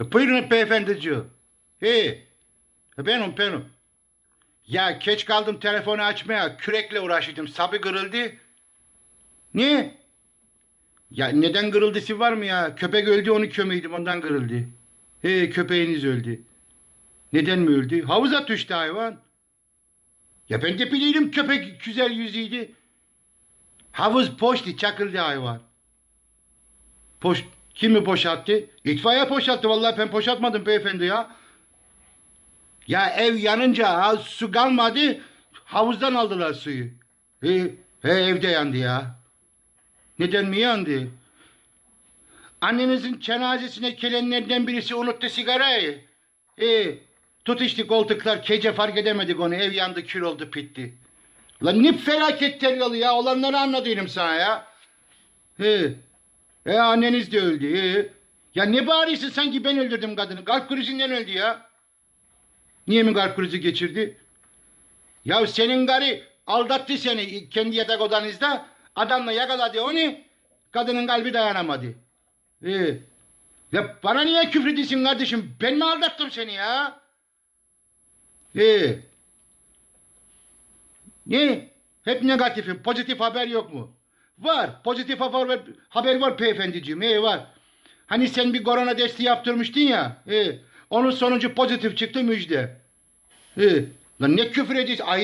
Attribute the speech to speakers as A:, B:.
A: E, Buyurun beyefendiciğim. He. E, Benim benim. Ya geç kaldım telefonu açmaya. Kürekle uğraşıyordum. Sabı kırıldı. Niye? Ya neden kırıldısı var mı ya? Köpek öldü onu kömeydim ondan kırıldı. He köpeğiniz öldü. Neden mi öldü? Havuza düştü hayvan. Ya ben de bileyim köpek güzel yüzüydü. Havuz poştu çakıldı hayvan. Poş, kim mi boşalttı? İtfaiye boşalttı. Vallahi ben boşaltmadım beyefendi ya. Ya ev yanınca ha, su kalmadı. Havuzdan aldılar suyu. He, he evde yandı ya. Neden mi yandı? Annenizin cenazesine gelenlerden birisi unuttu sigarayı. E, tutuştu koltuklar gece fark edemedik onu. Ev yandı kül oldu pitti. Lan ne felaket teryalı ya. Olanları anlatıyorum sana ya. He. E anneniz de öldü. He. Ya ne bağırıyorsun sanki ben öldürdüm kadını. Kalp krizinden öldü ya. Niye mi kalp krizi geçirdi? Ya senin karı aldattı seni kendi yatak odanızda. Adamla yakaladı onu. Kadının kalbi dayanamadı. Ee, ya bana niye küfrediyorsun kardeşim? Ben mi aldattım seni ya? Ee, ne? Hep negatifim. Pozitif haber yok mu? Var. Pozitif haber, haber var beyefendiciğim. Ee, var. Hani sen bir korona testi yaptırmıştın ya. Ee, onun sonucu pozitif çıktı müjde. Ee, lan ne küfür ediyorsun? Ay